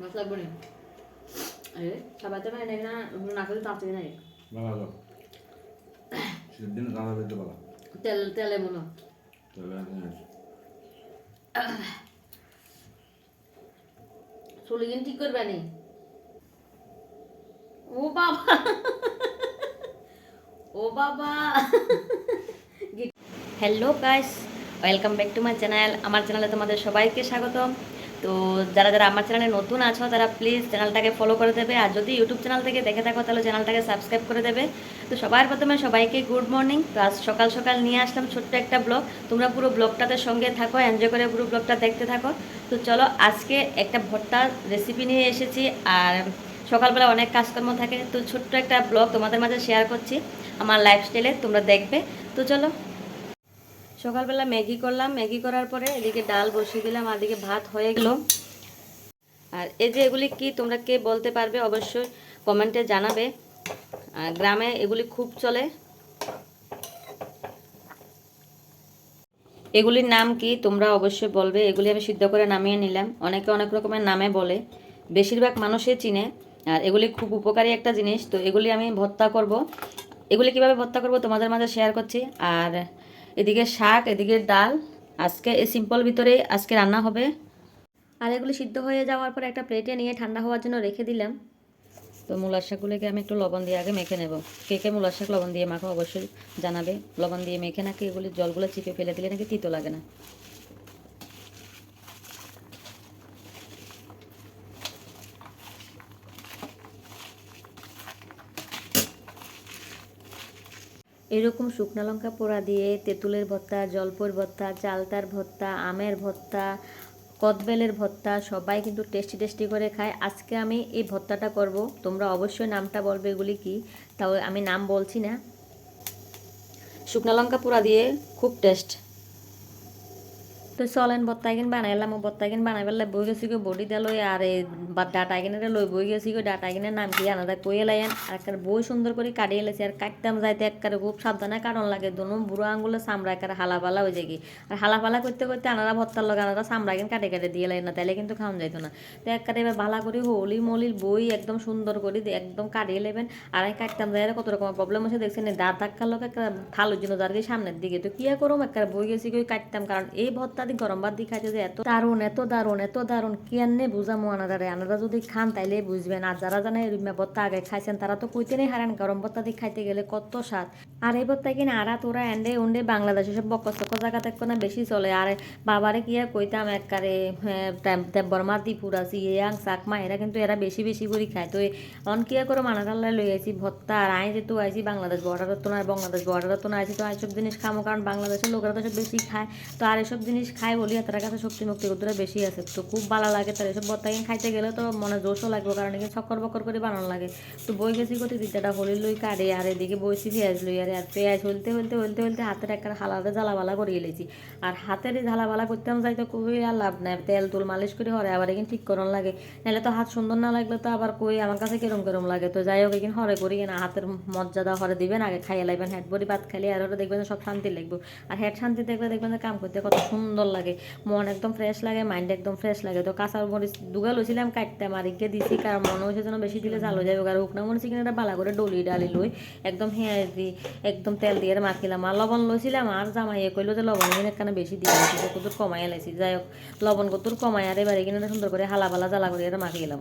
মাছ লাগবে না আরে সাবাতে নাকি না না করে তাড়াতাড়ি নাই। ভালো শীতের দিনে রান্না করতে ভালো তেল তেলে মনে। তাহলে আমি চুলি কিন্তু ঠিক করবে নি? ও বাবা। ও বাবা। Hello guys welcome back to my channel আমার চ্যানেলে তোমাদের সবাইকে স্বাগতম। তো যারা যারা আমার চ্যানেলে নতুন আছো, তারা প্লিজ চ্যানেলটাকে ফলো করে দেবে। আর যদি ইউটিউব চ্যানেল থেকে দেখে থাকো, তাহলে চ্যানেলটাকে সাবস্ক্রাইব করে দেবে। তো সবার প্রথমে সবাইকে গুড মর্নিং তো আজ সকাল সকাল নিয়ে আসলাম ছোট্ট একটা ব্লগ তোমরা পুরো ব্লগটাতে সঙ্গে থাকো এনজয় করে পুরো ব্লগটা দেখতে থাকো। তো চলো আজকে একটা ভর্তার রেসিপি নিয়ে এসেছি। আর সকালবেলা অনেক কাজকর্ম থাকে। তো ছোট্ট একটা ব্লগ তোমাদের মাঝে শেয়ার করছি। আমার লাইফস্টাইলে তোমরা দেখবে। তো চলো সকালবেলা ম্যাগি করলাম। ম্যাগি করার পরে এদিকে ডাল বসিয়ে দিলাম, আর এদিকে ভাত হয়ে গেল। আর এই যে এগুলি কি, তোমরা কে বলতে পারবে অবশ্যই কমেন্টে জানাবে। গ্রামে এগুলি খুব চলে। এগুলির নাম কি, তোমরা অবশ্যই বলবে। এগুলি আমি সিদ্ধ করে নামিয়ে নিলাম। অনেকে অনেক রকমের নামে বলে। বেশিরভাগ মানুষই চিনে। আর এগুলি খুব উপকারী একটা জিনিস। তো এগুলি আমি ভর্তা করব। এগুলি কীভাবে ভর্তা করব তোমাদের মাঝে শেয়ার করছি। আর এদিকে শাক, এদিকে ডাল। আজকে এই সিম্পল ভিতরে আজকে রান্না হবে। আর এগুলি সিদ্ধ হয়ে যাওয়ার পর একটা প্লেটে নিয়ে ঠান্ডা হওয়ার জন্য রেখে দিলাম। তো মূলার শাকগুলোকে আমি একটু লবণ দিয়ে আগে মেখে নেব। কে কে মূলার শাক লবণ দিয়ে মাখো অবশ্যই জানাবে। লবণ দিয়ে মেখে নাকি এগুলি জলগুলো চিপে ফেলে দিলে নাকি তিতো লাগে না। এরকম শুকনো লঙ্কা পোড়া দিয়ে তেঁতুলের ভর্তা, জলপর ভর্তা, চালতার ভর্তা, আমের ভর্তা, কদবেলের ভর্তা, সবাই কিন্তু টেস্টি টেস্টি করে খায়। আজকে আমি এই ভর্তাটা করব। তোমরা অবশ্যই নামটা বলবে এগুলি কি, তাও আমি নাম বলছি না। শুকনো লঙ্কা পোড়া দিয়ে খুব টেস্ট তো চলেন বত্তা কিন বানাইলাম ও বত্তা কিন বানাই পেলাই বই গেছি গো বডি দিয়ে লই আর এই ডাটা কিনে লই বই গেছি গো ডাটা কিনের নাম কি আনাদা কই এলাইন আর বই সুন্দর করে কাটিয়ে এলেছি আর কাটতাম যাইতে একবারে খুব সাবধানে কারণ লাগে দোনো বুড়ো আঙ্গুলে চামড়া একারে হালা পালা হয়ে যায় আর হালা পালা করতে করতে আনারা ভত্তার লগে আনারা চামড়া কিন কাটে কাটে দিয়ে লাই না তাহলে কিন্তু খাওয়া যাইতো না। তো একবারে এবার ভালা করে হলি মলির বই একদম সুন্দর করে একদম কাটিয়ে লেবেন আর কাটতাম যাই কত রকম প্রবলেম হচ্ছে দেখছেন দাঁত ধাক্কার লোক একটা থালোর জন্য যার সামনের দিকে। তো কি করুম একটা বই গেছি কই কাটতাম কারণ এই ভত্তা দি গরম ভাত দিয়ে খাইতে যে এত দারুণ এত দারুণ এত দারুণ, কেনে বুঝামো আনাদারে। আনারা যদি খান তাইলে বুঝবেন। আর যারা জানে এই ভত্তা আগে খাইছেন, তারা তো কইতেনি হারান, গরম ভত্তা দিয়ে খাইতে গেলে কত স্বাদ। আর এই ভত্তা কিনা আরা, তোরা এন্ডে উন্ডে বাংলাদেশে সব বকস চকস জায়গাতে না, বেশি চলে। আর বাবারে কি আর কইতাম এককারে বর্মার দিপুর আছি ইয়াং চাকমা এরা কিন্তু এরা বেশি বেশি করে খায়। তো অন কি করে মানাটাল্লাই লই আইছি, ভত্তা, আর আই যেহেতু আইছি, বাংলাদেশ বর্ডারের তো না বাংলাদেশ বর্ডারের তো না আইছি তো এইসব জিনিস খামো, কারণ বাংলাদেশের লোকেরা তো সব বেশি খায়। তো আর এসব জিনিস খায় বলি তার কাছে শক্তি মুক্তি কতটা বেশি আছে? তো খুব ভালো লাগে তার, এসব ভত্তা কিন খাইতে গেলে তো মনে জোশও লাগবে, কারণ এখানে চক্কর বক্কর করে বানানো লাগে। তো বই গেছি কত দিদাটা হলি লই কাটে আর এদিকে বইছি পেঁয়াজ লই, আর আর পেঁয়াজ হলতে হলতে হলতে হলতে হাতের একটা হালাতে জ্বালাবালা করিয়ে লেছি আর হাতের ঝালাবালা করতাম যাই তো খুবই আর লাভ নাই। তেল তুল মালিশ করে হরে আবার এখানে ঠিক করন লাগে। নাহলে তো হাত সুন্দর না লাগলে তো আবার কই আমার কাছে কিরম কিরম লাগে। তো যাই হোক, এখানে হরে করি না হাতের মর্যাদা হরে দিবেন। আগে খাইয়ে লাইবেন, হেড বড়ি ভাত খাইলে আর ওটা দেখবেন সব শান্তি লাগবে। আর হেড শান্তি দেখলে দেখবেন যে কাম করতে কত সুন্দর লাগে। মন একদম ফ্রেশ লাগে মাইন্ড একদম ফ্রেশ লাগে। তো কাঁচা মরিচ দুগা লইছিলাম, কাটতে আর ইকে দিছি, কারণ মনে হয়েছে যেন বেশি দিলে জাল হয়ে যাবে। আর উকনা মরিচ কিনে বালা করে ডলি ডালি লই একদম হ্যাঁ একদম তেল দিয়ে মাখিলাম। আর লবণ লইছিলাম, আর জামাইয়ে কইলো যে লবণ কিনে একখানে বেশি দিয়ে দিয়েছি কতুর কমাই এলাইছি যাই হোক, লবণ কতুর কমাই আর এবারে কিনে সুন্দর করে হালা বালা জ্বালা করে মাখিলাম।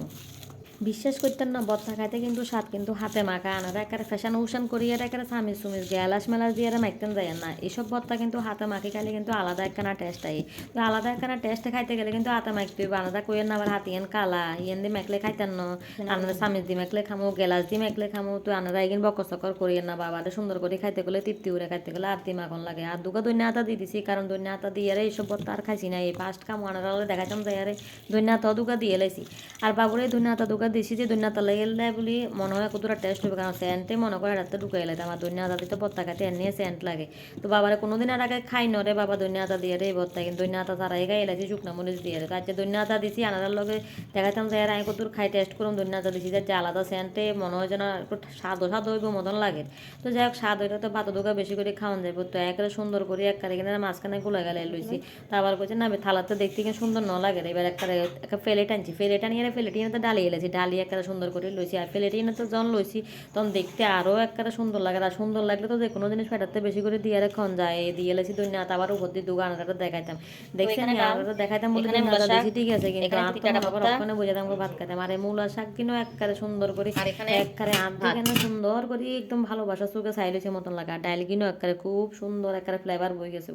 বিশ্বাস করতেন না, বত্তা খাইতে কিন্তু স্বাদ কিন্তু হাতে মাখা আনারা একেবারে ফ্যাশন উশান করিয়ে একেবারে সামিজ সুমিজ গ্যালাস মেলাস দিয়ে মাখতেন যায় না। এসব বত্তা কিন্তু হাতে মাখি খাইলে কিন্তু আলাদা একখানা টেস্ট আই তো আলাদা একখানা টেস্ট খাইতে গেলে কিন্তু হাতে মাখতে হইব। আলাদা কইয়েন না, আবার হাতিয়ান কালা, ইয়েন দিয়ে মেখলে খাইতেন না। আনারা সামিজ দিয়ে মেখলে খামো, গ্যালাস দিয়ে মেখলে খামো, তো আনারা এগিন বকর চকর করিয়েন না, বাবারে সুন্দর করে খাইতে গেলে তৃপ্তি উড়ে খাইতে গেলে আর দিমাগন লাগে। আর দুগা দৈন্য আতা দিয়ে দিছি, কারণ দৈন্য আতা দিয়ে আরে এইসব বত্তা আর খাইছি না। এই ফার্স্ট কাম আনারা দেখাইতাম যাই আরে, দৈন্য আতা দুগা দিয়ে লাইছি। আর বাবুরে দৈন্য আতা দুগা দুকা দিছি যে দৈন্য তালে গেলে বলি। মনে হয় কতটা টেস্ট হবে কারণ সেন্টে মনে করে রাতে ঢুকাই লাগে আমার দৈন্য আদা দিতে ভর্তা খাইতে এমনি সেন্ট লাগে। তো বাবারে কোনোদিন আর আগে খাই নরে বাবা দৈন্য আদা দিয়ে রে ভর্তা কিন্তু দৈন্য আদা তারাই গাই এলাচি শুকনা মরিচ দিয়ে রে তার দৈন্য আদা দিছি আনার লগে দেখাইতাম যে আমি কত খাই টেস্ট করুন দৈন্য আদা দিছি যে আলাদা সেন্টে মনে হয় যেন একটু স্বাদ স্বাদ হইব মতন লাগে। তো যাই হোক, স্বাদ হইলে তো ভাত দুকা বেশি করে খাওয়ান যাবে তো একেবারে সুন্দর করে এক কারে কিনে মাঝখানে গুলা গেলে লইছি তা আবার কইছে না থালাতে দেখতে কিন্তু সুন্দর ন লাগে। এবার একটা একটা ফেলেট আনছি। ফেলেট আনিয়ে ফেলেটি তো ডালিয়ে এলেছি ডালিয়ে একটা সুন্দর করে লইছি আর ফেলেটি তো যখন লইছি তখন দেখতে আরও একটা সুন্দর লাগে আর সুন্দর লাগলে তো যে কোনো জিনিস ফেটাতে বেশি করে দিয়ে রেখন যায় এই দিয়ে এলেছি দুই নাত আবার উপর দিয়ে দুগান আনাটা দেখাইতাম দেখছেন আনাটা দেখাইতাম বলে এখানে দুই মূলা নাতা শাক, ঠিক আছে কিন্তু আর তো ভর্তা। ওখানে বুঝাতাম ভাত খাইতাম আর এই মূলা শাক কিনো একবারে সুন্দর করে একবারে কেন সুন্দর করে একদম ভালোবাসা চোখে চাইলেছে মতন লাগা ডাইল কিনো একবারে খুব সুন্দর একবারে ফ্লেভার বই গেছে।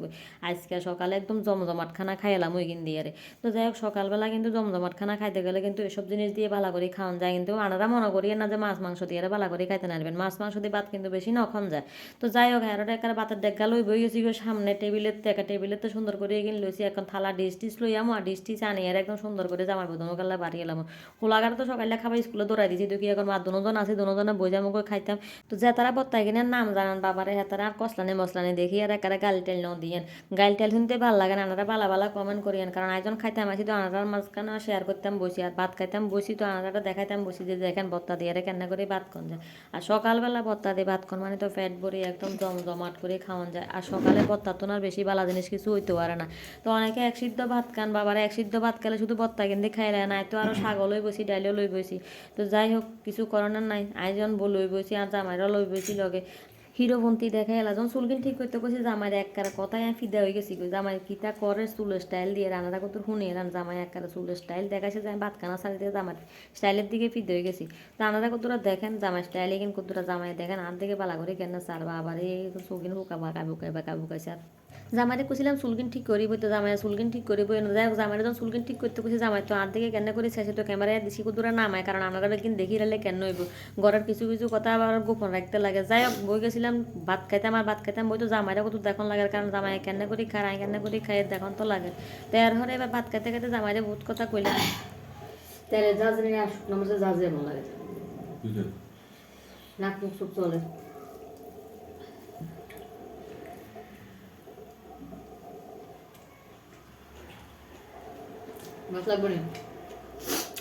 আজকে সকালে একদম জমজমাট খানা খাইলাম ওই কিন দিয়ে। তো যাই হোক সকালবেলা কিন্তু জমজমাট খানা খাইতে গেলে কিন্তু এসব জিনিস দিয়ে ভালো করে খাওয়ান যায়, কিন্তু আনারা মনে করি না যে মাছ মাংস দিয়ে ভালো করে খাইতে নারবেন মাছ মাংস দিয়ে ভাত কিন্তু বেশি নখন যায়। তো যাই হোক হ্যাঁ একটা ভাতের ডেকা লই বই গেছি সামনে টেবিলের দেখা টেবিলের তো সুন্দর করে এগিয়ে লইছি, এখন থালা ডিস টিস লই আমো, আর ডিস টিস আনি, আর একদম সুন্দর করে জামার বদন গাল্লা বাড়ি এলাম। হোলাগার তো সকালে খাবার স্কুলে দৌড়াই দিছি তো কি এখন মা দুজন আছে, দুজনে বই যাব করে খাইতাম। তো যে তারা বত্তাই কিনে নাম জানান, বাবারে হ্যাঁ তারা আর কসলানি মশলানি দেখি, আর একারে গাল টেল ন দিয়েন। গাল টেল শুনতে ভালো লাগে না, আনারা বালা বালা কমেন্ট করিয়েন, কারণ একজন খাইতাম আসি তো আনারার মাঝখানে শেয়ার করতাম বসি আর ভাত খাইতাম বসি তো আনারাটা দেখাইতাম, বসি যে দেখেন বত্তা দিয়ে রে কেন্না করে ভাত কন যায়। আর সকালবেলা বত্তা দিয়ে ভাত কন মানে তো ফ্যাট ভরে একদম জমজমাট করে খাওয়ান যায়। আর সকালে বত্তা তো না বেশি ভালো জিনিস কিছু হইতে পারে না। তো অনেকে এক সিদ্ধ ভাত খান, বাবার এক সিদ্ধ ভাত খেলে শুধু বত্তা কিনতে খাইলে না তো আরও শাগও লই বসি, ডাইলও লই বসি। তো যাই হোক, কিছু করণের নাই, আয়োজন বই বসি আর জামাইরা লই বসি লগে। হিরোবন্তি দেখে এলা। যখন চুলকিন ঠিক করতে কইছে জামাই এক কারে কথায় আমি ফিদা হয়ে গেছি জামাই কিতা করে চুলের স্টাইল দিয়ে? রান্নাটা কত শুনে রান, জামাই এক কারে চুলের স্টাইল দেখাইছে যে আমি ভাত খানা সারি দিয়ে জামাই স্টাইলের দিকে ফিদা হয়ে গেছি। রান্নাটা কতটা দেখেন? জামাই স্টাইলে কিন্তু কতটা জামাই দেখেন? আর দিকে বালা করে কেন সার আবার এই চুলকিন হুকা বাঁকা বুকাই বাঁকা বুকাইছে আর জামাইরে কইছিলাম চুলকিন ঠিক করিব তো জামাই চুলকিন ঠিক করিব যাই হোক জামাইরে যখন চুলকিন ঠিক করতে কইছে জামাই তো আর দিকে কেন করে শেষে তো ক্যামেরায় দিছি কুদুরা নামায় কারণ আমরা কিন্তু দেখি রাখলে কেন হইব? ঘরের কিছু কিছু কথা আবার গোপন রাখতে লাগে। যাই হোক বই গেছিলাম ভাত খাইতাম আর ভাত খাইতাম বই তো জামাইরা কত দেখুন লাগে কারণ জামাই কেন করি খারাই কেন করি খাই দেখুন তো লাগে। তো এর হরে এবার ভাত খাইতে খাইতে জামাইরে বহুত কথা কইলাম। তেলে যা জানি শুকনো মরিচে যা যে মন লাগে নাক মুখ চলে। মাছ লাগবে না।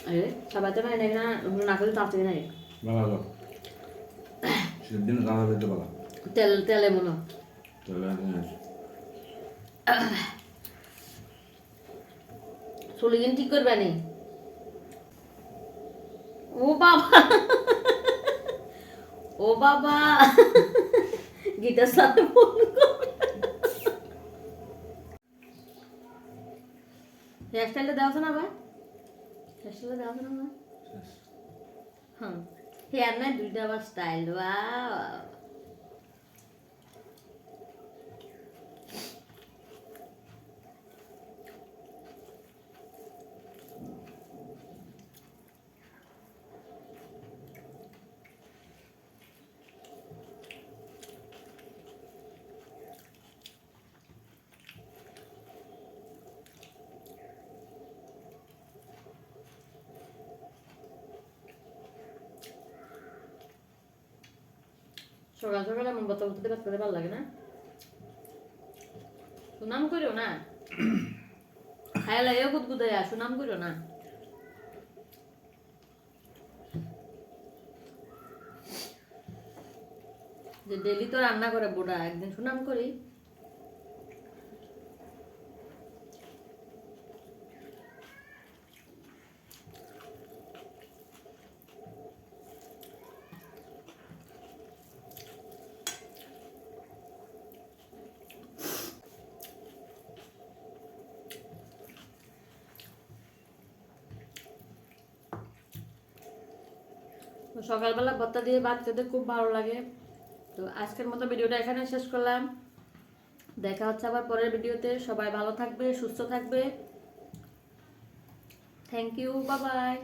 আরে সবাই তো মানে না না করে তাড়াতাড়ি নাই। ভালো ভালো সেদিন রান্না করতে ভালো তেল তেলে মনে চুলি কিন্তু ঠিক করবে নি? ও বাবা। ও বাবা। গিটার সাথে ফোন হেয়ারস্টাইলটা দেওয়া আছে না ভাই? হেয়ারস্টাইলটা দেওয়া আছে না ভাই? হ্যাঁ হেয়ার নাই দুইটা আবার স্টাইল বা সকাল সকাল এমন কথা বলতে করতে ভালো লাগে না। সুনাম করিও না। খায়া লাগে গুদগুদাই সুনাম করিও না। যে ডেলি তো রান্না করে বোডা, একদিন সুনাম করি। সকালবেলা ভর্তা দিয়ে খেতে খুব ভালো লাগে। তো আজকের মতো ভিডিওটা এখানে শেষ করলাম। দেখা হচ্ছে আবার পরের ভিডিওতে। সবাই ভালো থাকবে, সুস্থ থাকবে। থ্যাংক ইউ বাবাই বাই